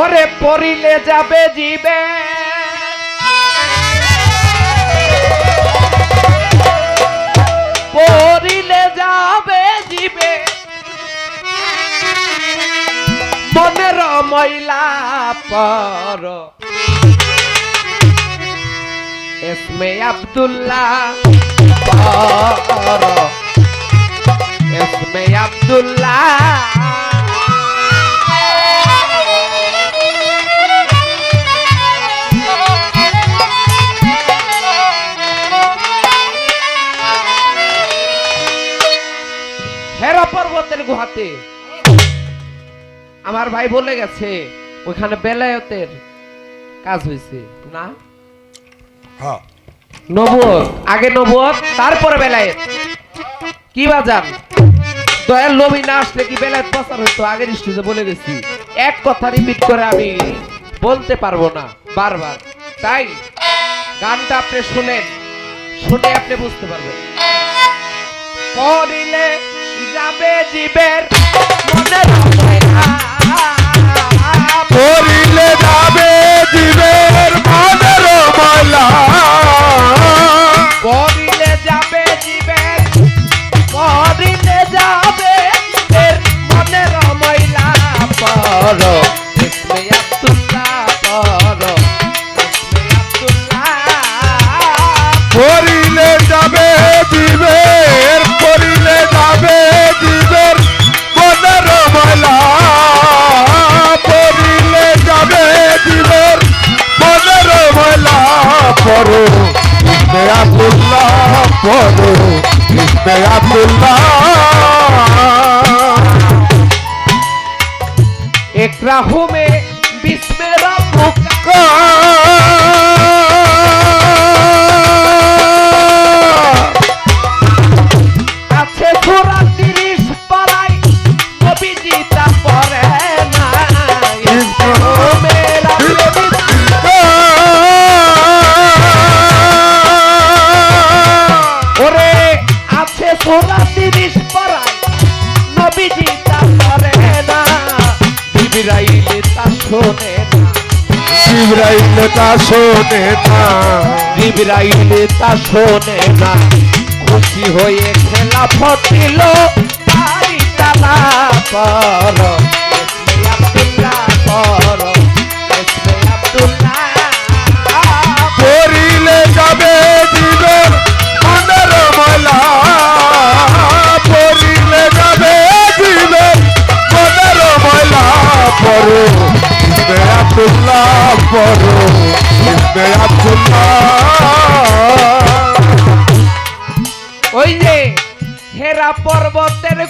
ওরে পড়িলে যাবে জিবে। পড়িলে যাবে জিবে। মনের ময়লা পর। এসমে আব্দুল্লাহ পর। এসমে আব্দুল্লাহ গুহাতে আমার ভাই বলে গেছে ওখানে বেলায়তের কাজ হয়েছে। না? হ্যাঁ। নবুয়ত আগে নবুয়ত তারপরে বেলায়েত। কি বাজান দয়াল নবী না আসলে কি বেলায়েত প্রচার হইতো? আগের স্টেজে বলে গেছি। এক কথা রিপিট করে আমি বলতে পারব না বারবার। তাই গানটা আপনি শুনেন শুনে আপনি বুঝতে পারবেন। পড়িলে যাবে জীবের ইসমে আব্দুল্লাহ में बिस्मेरा বিস্মে সোলা তিরিশ পরায় নবীজি তা করে না। বিবিরাইলে তা শোনে না। জিব্রাইল তা শোনে না। বিবিরাইলে তা শোনে না। খুশি হয়ে খেলা ফটিল তারি তালা পর। আব্দুল্লাহ পড়ো ইসমে আব্দুল্লাহ ওই যে হেরা পর্বতের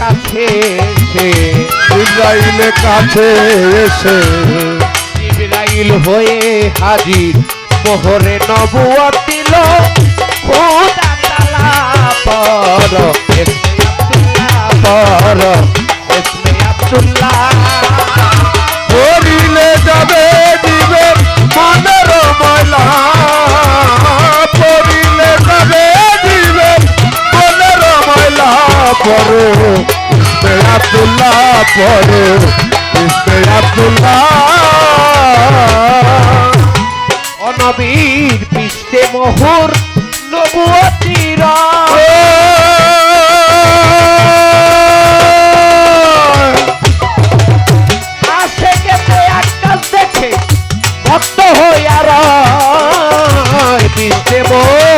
কাছে এসে। কাছে এসে। ইব্রাইল হয়ে হাজির মোহরে নবুয়া দিল। আব্দুল্লাহ পড়ো আব্দুল্লাহ। অনবীর পৃষ্ঠে মোহর নবুয়তির ভক্ত হইয়ার পৃষ্ঠে মোহর নবুয়তির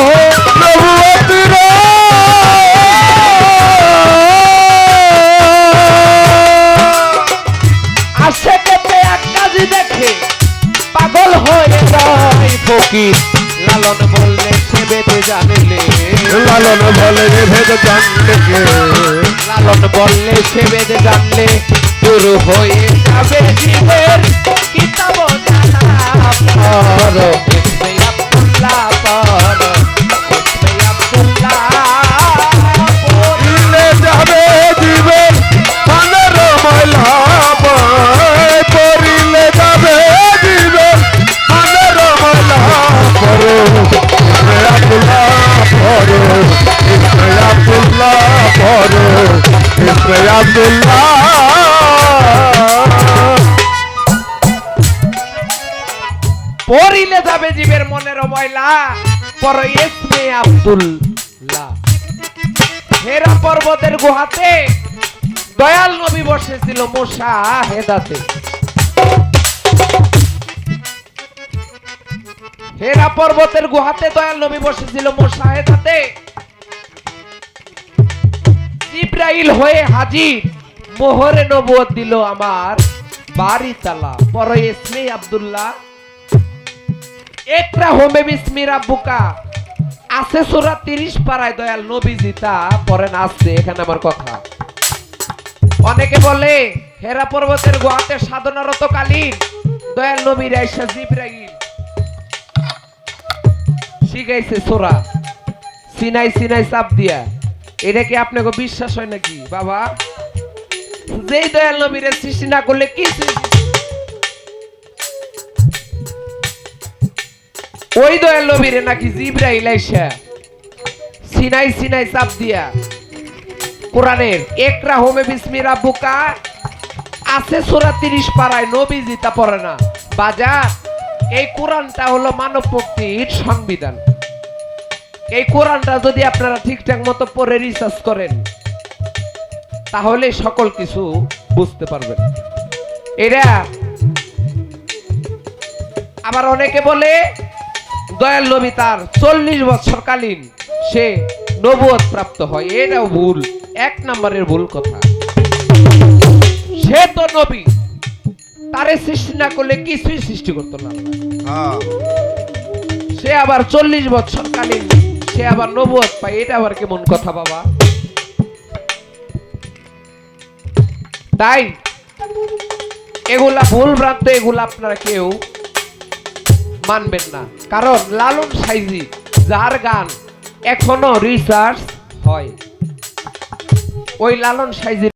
লালন বললে সে বেঁধে জানলে। লালন বলে ভেদ জানলে লালন বললে সে বেঁধে জানলে। দূর হয়ে যাবে জীবের কিতাব জানা। পড়িলে যাবে জীবের মনের ময়লা পর ইসমে আব্দুল্লাহ। হেরা পর্বতের গুহাতে দয়াল নবী বসেছিল মোশা হেদাতে হেরা পর্বতের গুহাতে দয়াল নবী বসেছিল মোশা হেদাতে ইব্রাহিল হয়ে হাজির, মোহরে নবুয়ত দিল আমার বাড়ি তালা পরে ইসমে আব্দুল্লাহ একরা হোমে বিসমি রাব্বুকা আছে সূরা 30 পারায় দয়াল নবী জিতা পরেন আসছে এখানে আমার কথা। অনেকে বলে, হেরা পর্বতের গুহাতে সাধনারত কালীন, দয়াল নবীর আইসা জিব্রাইল। শিখাইছে সোরা। সিনাই সিনাই চাপ দিয়া। এটা কি আপনাকে বিশ্বাস হয় নাকি? বাবা, যেই দয়াল নবীর সৃষ্টি না করলে কি সৃষ্টি? ওই দয়াল নবীরে নাকি জিব্রাইল আইসা সিনাই সিনাই চাপ দিয়া কোরআনের একরা হোমে বিসমি রাব্বুকা আছে সোরা তিরিশ পারায় নবীজি তা পড়ে না। বাজার এই কোরআনটা হলো মানব মুক্তির সংবিধান। এই কোরআনটা যদি আপনারা ঠিকঠাক মতো পড়ে রিসার্চ করেন, তাহলে সকল কিছু বুঝতে পারবেন। এরা আবার অনেকে বলে দয়াল নবী তার চল্লিশ বছরকালীন সে নবুয়ত প্রাপ্ত হয়। এটাও ভুল এক নম্বরের ভুল কথা। সে তো নবী তারে সৃষ্টি না করলে কিছুই সৃষ্টি করতো না। হ্যাঁ। সে আবার চল্লিশ বছরকালীন সে আবার নবুয়ত পায় এটা আবার কেমন কথা বাবা? তাই এগুলা ভুল ভ্রান্ত এগুলা আপনারা কেউ মানবেন না। কারণ লালন সাইজি যার গান এখনও রিসার্চ হয়। ওই লালন সাইজি